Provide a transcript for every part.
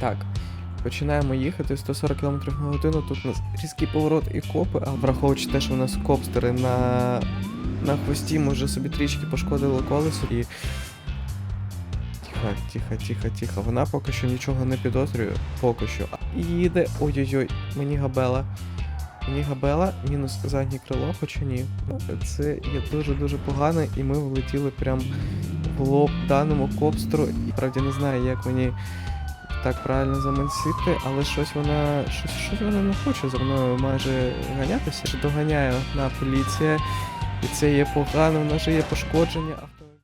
Так, починаємо їхати 140 км на годину. Тут у нас різкий поворот і копи, а враховуючи те, що у нас копстери на, на хвості, може собі трішки пошкодили колесо і. Тихо, тихо, тихо, тихо. Вона поки що нічого не підозрює, поки що. І їде. Ой-ой-ой, мені габела. Мені габела, мінус заднє крило, хоча ні. Це є дуже-дуже погано, і ми влетіли прям в лоб даному копстру. І правді не знаю, як мені так правильно замансити, але щось вона. Щось, щось вона не хоче за мною майже ганятися. Що доганяє одна поліція, і це є погано, в нас же є пошкодження автомобіля.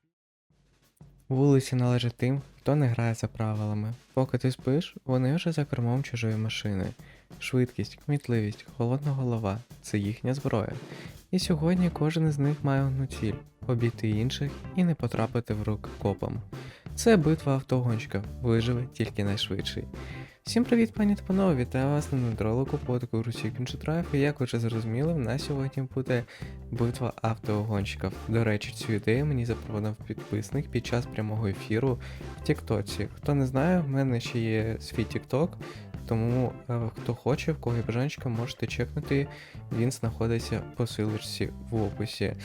Вулиці належать тим, хто не грає за правилами. Поки ти спиш, вони вже за кермом чужої машини. Швидкість, кмітливість, холодна голова це їхня зброя. І сьогодні кожен із них має одну ціль обійти інших і не потрапити в рук копам. Це битва автогонщика, виживе тільки найшвидший. Всім привіт, пані та панове, вітаю вас на недролику по Русі Кінчутрайф, і як ви вже зрозуміли, в нас сьогодні буде битва автогонщиків. До речі, цю ідею мені запропонував підписник під час прямого ефіру в Тіктоці. Хто не знає, в мене ще є свій Тікток, тому е, хто хоче, в кого є бажанчика, можете чекнути. Він знаходиться по силочці в описі.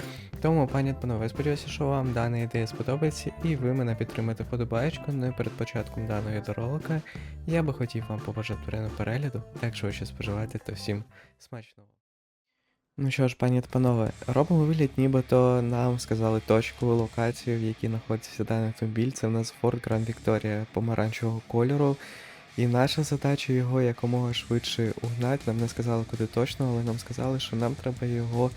Тому, пані та панове, сподіваюся, що вам дана ідея сподобається, і ви мене підтримаєте вподобаєчку. Ну і перед початком даного відеоролика я би хотів вам побажати приємного перегляду, якщо ви щось споживаєте, то всім смачного. Ну що ж, пані та панове, робимо вигляд, нібито нам сказали точку, локацію, в якій знаходиться даний автомобіль. Це в нас Ford Grand Victoria помаранчевого кольору. І наша задача його якомога швидше угнати. Нам не сказали куди точно, але нам сказали, що нам треба його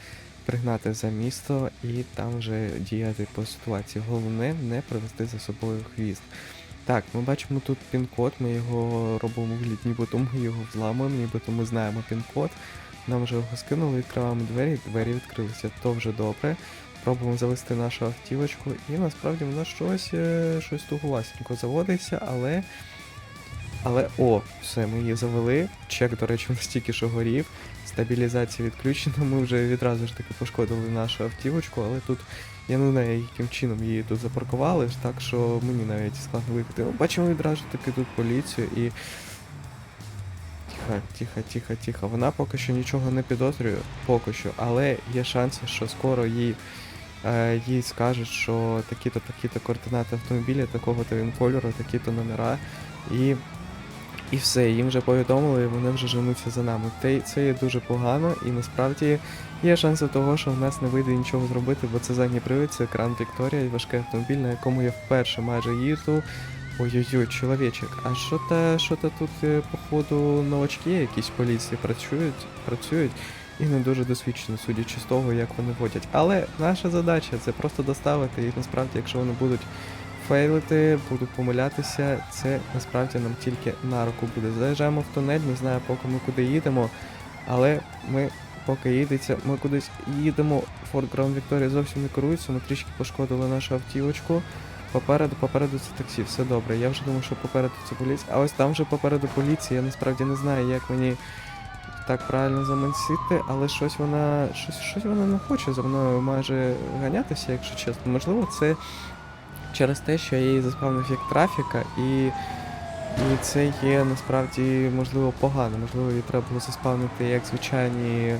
пригнати за місто і там вже діяти по ситуації. Головне не привести за собою хвіст. Так, ми бачимо тут пін-код, ми його робимо вигляд, нібито ми його взламуємо, нібито ми знаємо пін-код. Нам вже його скинули, відкриваємо двері, двері відкрилися, то вже добре. Пробуємо завести нашу автівочку, і насправді в нас щось, е, щось тугувасенько заводиться, але. Але о, все, ми її завели. Чек, до речі, у нас тільки що горів. Стабілізація відключена. Ми вже відразу ж таки пошкодили нашу автівочку, але тут я не знаю, яким чином її тут запаркували, так що мені навіть складно виїхати. Бачимо відразу таки тут поліцію і. Тихо, тихо, тихо, тихо. Вона поки що нічого не підозрює, поки що, але є шанси, що скоро їй, е, їй скажуть, що такі-то, такі-то координати автомобіля, такого-то він кольору, такі-то номера. І і все, їм вже повідомили, і вони вже женуться за нами. Це є дуже погано, і насправді є шанси того, що в нас не вийде нічого зробити, бо це задній привід, це кран Вікторія і важкий автомобіль, на якому я вперше майже їду. Ой-ой-ой, чоловічок, а що то що то тут, е, походу, новачки якісь поліції працюють, працюють і не дуже досвідчені, судячи з того, як вони водять. Але наша задача це просто доставити, і насправді, якщо вони будуть фейлити, будуть помилятися, це насправді нам тільки на руку буде. Заїжджаємо в тунель, не знаю, поки ми куди їдемо, але ми поки їдеться, ми кудись їдемо. Ford Grand Victoria зовсім не керується, ми трішки пошкодили нашу автівочку. Попереду, попереду це таксі, все добре. Я вже думав, що попереду це поліція. А ось там вже попереду поліція. Я насправді не знаю, як мені так правильно замансити, але щось вона. Щось, щось вона не хоче за мною майже ганятися, якщо чесно. Можливо, це через те, що я її заспавнив як трафіка, і, і це є насправді можливо погано. Можливо, її треба було заспавнити як звичайні.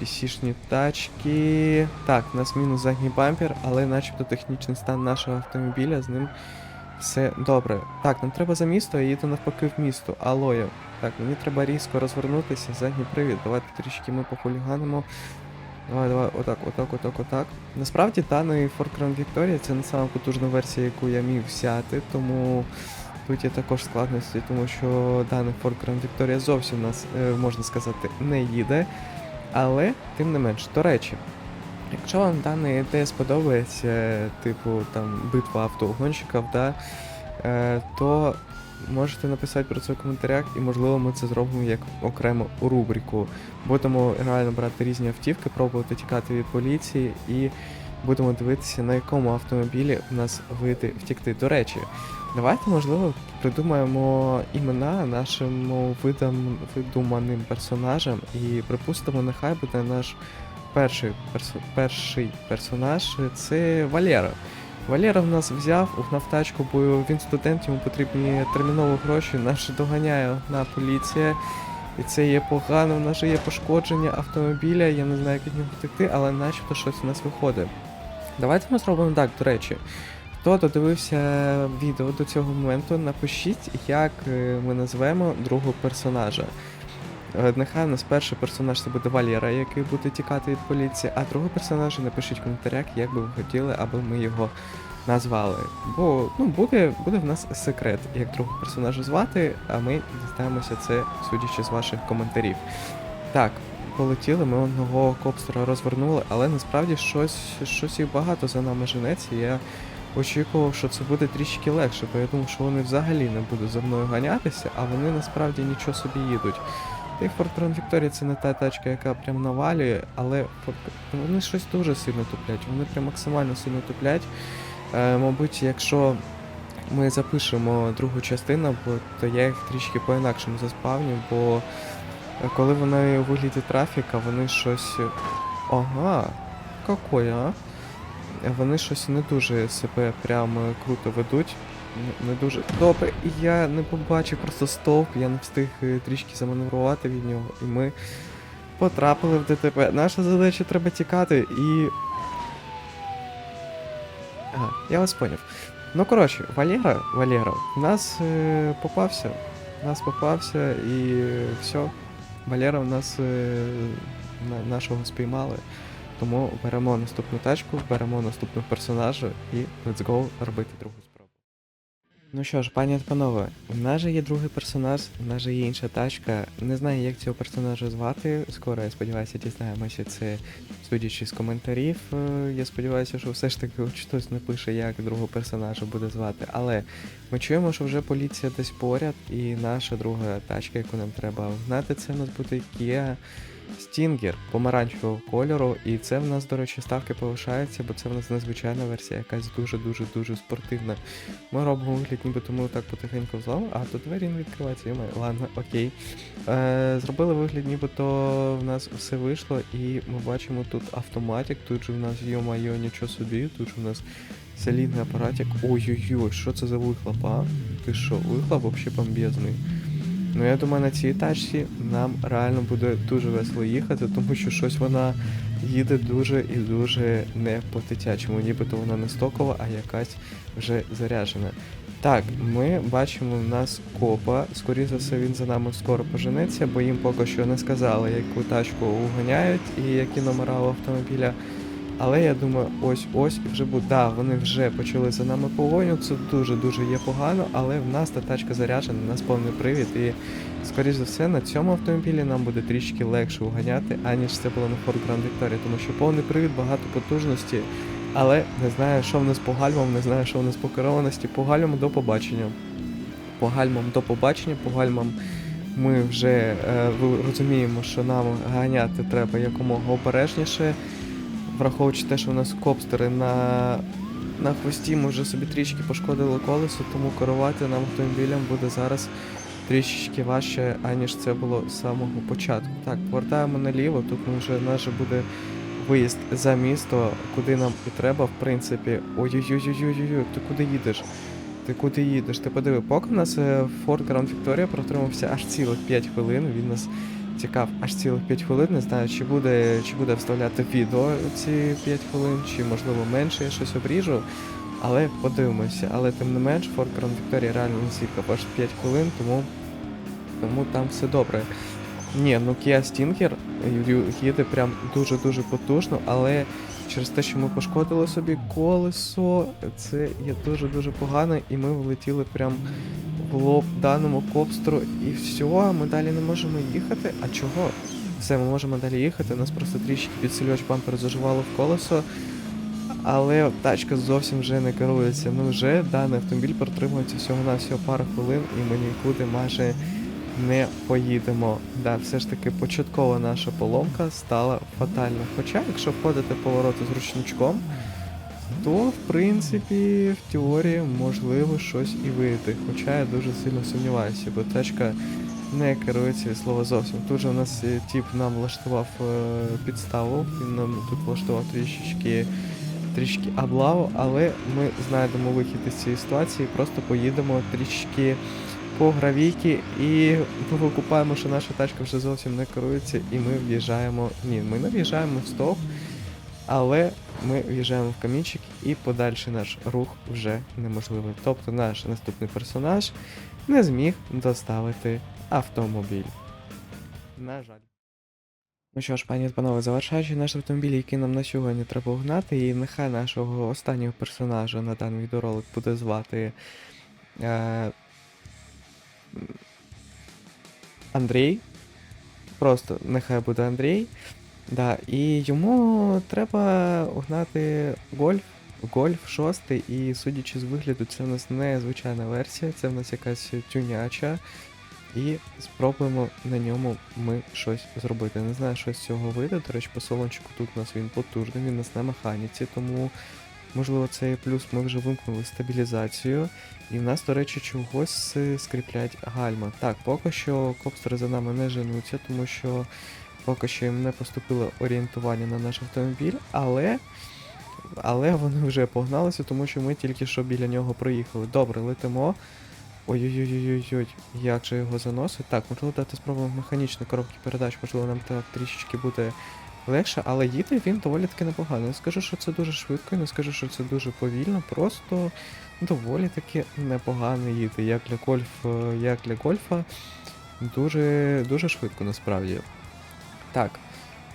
PC-шні тачки. Так, у нас мінус задній бампер, але начебто технічний стан нашого автомобіля з ним все добре. Так, нам треба за місто, я їду навпаки в місто. Алоя. Так, мені треба різко розвернутися, задній привід. Давайте трішки ми похуліганимо. Давай, давай, отак, отак, отак, отак. Насправді даний Ford Crown Victoria це не сама потужна версія, яку я міг взяти, тому тут є також складності, тому що даний Ford Crown Victoria зовсім нас, е, можна сказати, не їде. Але, тим не менш, до речі, якщо вам дана ідея сподобається, типу там битва автогонщиків, да, е, то можете написати про це в коментарях, і можливо ми це зробимо як окрему рубрику. Будемо реально брати різні автівки, пробувати тікати від поліції і будемо дивитися, на якому автомобілі у нас вийти втікти. До речі, давайте, можливо, придумаємо імена нашим видам, видуманим персонажам і припустимо, нехай буде наш перший, перс, перший персонаж це Валера. Валера в нас взяв, угнав тачку, бо він студент, йому потрібні терміново гроші. Наш доганяє на поліція. І це є погано, в нас же є пошкодження автомобіля, я не знаю, як від нього втекти, але начебто щось у нас виходить. Давайте ми зробимо так, до речі. Хто додивився відео до цього моменту, напишіть, як е, ми назвемо другого персонажа. Нехай у нас перший персонаж це буде Валєра, який буде тікати від поліції, а другий персонаж напишіть в коментарях, як би ви хотіли, аби ми його назвали. Бо ну, буде, буде в нас секрет, як другого персонажа звати, а ми дізнаємося це, судячи з ваших коментарів. Так, полетіли, ми одного копстера розвернули, але насправді щось, щось їх багато за нами женеться. Я очікував, що це буде трішки легше, бо я думав, що вони взагалі не будуть за мною ганятися, а вони насправді нічого собі їдуть. Та й Ford Crown Victoria це не та тачка, яка прям навалює, але вони щось дуже сильно туплять, вони прям максимально сильно туплять. Е, мабуть, якщо ми запишемо другу частину, то я їх трішки по-інакшому заспавню, бо е, коли вони у вигляді трафіка, вони щось. Ага, какое, а? Вони щось не дуже себе прям круто ведуть. Не- дуже добре. І я не побачив просто стовп, я не встиг е, трішки заманеврувати від нього, і ми потрапили в ДТП. Наша задача треба тікати і. Ага, я вас поняв. Ну коротше, Валера, Валера, в нас е, попався. В нас попався і е, все. Валера в нас е, на, нашого спіймали. Тому беремо наступну тачку, беремо наступного персонажа і let's go робити другу. Ну що ж, пані та панове, у нас же є другий персонаж, у нас же є інша тачка. Не знаю, як цього персонажа звати. Скоро, я сподіваюся, дізнаємося це, судячи з коментарів. Е, Я сподіваюся, що все ж таки хтось напише, як другого персонажа буде звати. Але ми чуємо, що вже поліція десь поряд, і наша друга тачка, яку нам треба вгнати, це в нас буде Kia Stinger помаранчевого кольору. І це в нас, до речі, ставки повишаються, бо це в нас незвичайна версія, якась дуже-дуже дуже спортивна. Ми робимо вигляд, ніби тому так потихеньку взлом, а то двері не відкриваються. Йома, ладно, окей. Е, зробили вигляд, нібито в нас все вийшло, і ми бачимо тут автоматик, тут же в нас йо-майо, нічого собі, тут же в нас солідний апаратик. Ой-ой-ой, що це за вихлоп, а? Ти що, вихлоп вообще бомбезний. Ну я думаю, на цій тачці нам реально буде дуже весело їхати, тому що щось вона їде дуже і дуже не по-дитячому, нібито вона не стокова, а якась вже заряджена. Так, ми бачимо в нас копа. Скоріше за все, він за нами скоро поженеться, бо їм поки що не сказали, яку тачку уганяють і які номера у автомобіля. Але я думаю, ось ось і вже буде. Да, вони вже почали за нами погоню. Це дуже-дуже є погано, але в нас та тачка заряджена, у нас повний привід. І, скоріш за все, на цьому автомобілі нам буде трішки легше уганяти, аніж це було на Ford Grand Victoria, тому що повний привід, багато потужності. Але не знаю, що в нас по гальмам, не знаю, що в нас по керованості. По гальмам до побачення. По гальмам до побачення, по гальмам ми вже е, розуміємо, що нам ганяти треба якомога обережніше. Враховуючи те, що у нас копстери на, на хвості, ми вже собі трішки пошкодили колесо, тому керувати нам автомобілем буде зараз трішечки важче, аніж це було з самого початку. Так, повертаємо наліво, тут вже наш буде виїзд за місто, куди нам і треба, в принципі. Ой-ой-ой-ой-ой, ти куди їдеш? Ти куди їдеш? Ти подиви, поки у нас е, Ford Grand Victoria протримався аж цілих 5 хвилин. Він нас цікав аж цілих 5 хвилин. Не знаю, чи буде, чи буде вставляти відео ці 5 хвилин, чи можливо менше я щось обріжу. Але подивимося. Але тим не менш, Grand Victoria реально не сікав аж 5 хвилин, тому, тому там все добре. Ні, ну Kia Stinger їде прям дуже-дуже потужно, але через те, що ми пошкодили собі колесо, це є дуже-дуже погано, і ми влетіли прям в лоб даному копстеру, і все, ми далі не можемо їхати. А чого? Все, ми можемо далі їхати, нас просто трішки підсилювач бампер заживало в колесо. Але тачка зовсім вже не керується. Ну вже даний автомобіль протримується всього на всього пару хвилин, і ми нікуди майже не поїдемо. Да, все ж таки початкова наша поломка стала фатальна. Хоча, якщо входити повороти з ручничком, то в принципі в теорії можливо щось і вийти. Хоча я дуже сильно сумніваюся, бо тачка не керується від слова зовсім. Тут же у нас е, тип нам влаштував е, підставу, він нам тут влаштував трішечки трішки облаву, але ми знайдемо вихід із цієї ситуації, просто поїдемо трішки по гравійки і викупаємо, що наша тачка вже зовсім не керується, і ми в'їжджаємо. Ні, ми не в'їжджаємо в стоп, але ми в'їжджаємо в камінчик і подальший наш рух вже неможливий. Тобто наш наступний персонаж не зміг доставити автомобіль. На жаль. Ну що ж, пані та панове, завершаючи наш автомобіль, який нам на сьогодні треба гнати, і нехай нашого останнього персонажа на даний відеоролик буде звати е, Андрій. Просто нехай буде Андрій. Да, і йому треба гнати гольф, гольф 6, і судячи з вигляду, це в нас не звичайна версія, це в нас якась тюняча. І спробуємо на ньому ми щось зробити. Не знаю, що з цього вийде. До речі, по салончику тут у нас він потужний, він у нас на механіці, тому можливо це і плюс. Ми вже вимкнули стабілізацію. І в нас, до речі, чогось е, скріплять гальма. Так, поки що копстери за нами не женуться, тому що поки що їм не поступило орієнтування на наш автомобіль, але. Але вони вже погналися, тому що ми тільки що біля нього проїхали. Добре, летимо. Ой-ой-ой-ой-ой, як же його заносить. Так, можливо, дати спробуємо механічні коробки передач, можливо, нам так трішечки буде легше, але їде він доволі таки непогано. Не скажу, що це дуже швидко, не скажу, що це дуже повільно, просто доволі таки непогано їде. Як для гольф, е, як для гольфа, дуже, дуже швидко насправді. Так,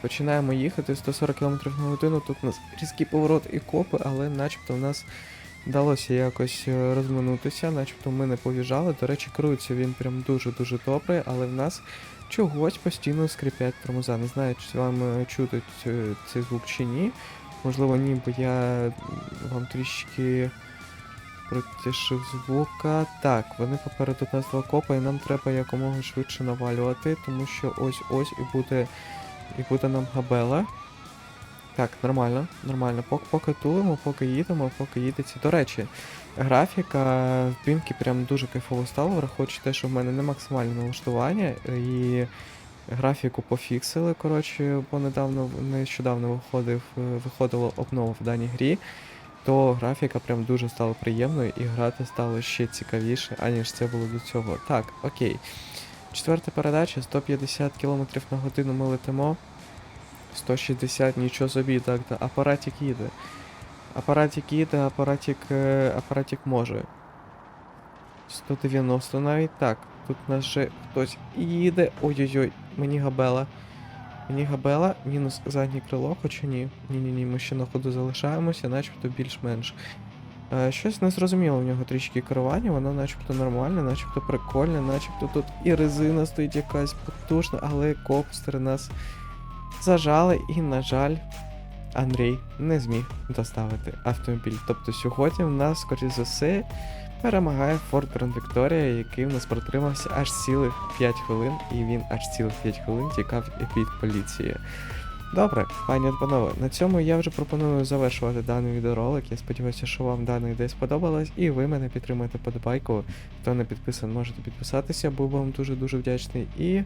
починаємо їхати 140 км на годину. Тут у нас різкий поворот і копи, але начебто в нас вдалося якось е, розминутися, начебто ми не повіжали. До речі, керується він прям дуже-дуже добре, але в нас чогось постійно скрипять тормоза. Не знаю, чи вам е, чути цей звук чи ні. Можливо, ні, бо я вам трішки протішив звука. Так, вони попереду нас два копа, і нам треба якомога швидше навалювати, тому що ось-ось і буде, і буде нам габела. Так, нормально, нормально. Поки, поки тулимо, поки їдемо, поки їдеться. До речі, графіка в бімки прям дуже кайфово стала, враховуючи те, що в мене не максимальне налаштування, і графіку пофіксили, коротше, бо недавно нещодавно виходив, е, виходила обнова в даній грі, то графіка прям дуже стала приємною і грати стало ще цікавіше, аніж це було до цього. Так, окей. Четверта передача, 150 км на годину ми летимо. 160, нічого собі, так, да. апаратик їде. Апаратик їде, апаратик, е, апаратик може. 190 навіть так. Тут нас ще хтось їде. Ой-ой-ой, мені габела. Мені габела, мінус заднє крило, хоча ні. Ні-ні-ні, ми ще на ходу залишаємося, начебто більш-менш. Е, щось не зрозуміло в нього трішки керування, воно начебто нормальне, начебто прикольне, начебто тут і резина стоїть якась потужна, але копстери нас зажали і, на жаль, Андрій не зміг доставити автомобіль. Тобто сьогодні в нас, скоріше за все, перемагає Форд Гранд Вікторія, який в нас протримався аж цілих 5 хвилин, і він аж цілих 5 хвилин тікав від поліції. Добре, пані панове, на цьому я вже пропоную завершувати даний відеоролик. Я сподіваюся, що вам дана ідея сподобалась, і ви мене підтримуєте подобайку. Хто не підписаний, можете підписатися, був вам дуже-дуже вдячний. І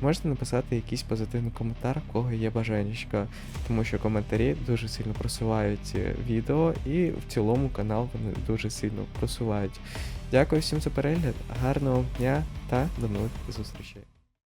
можете написати якийсь позитивний коментар, в кого є бажанечко, тому що коментарі дуже сильно просувають е, відео, і в цілому канал вони дуже сильно просувають. Дякую всім за перегляд, гарного дня та до нових зустрічей.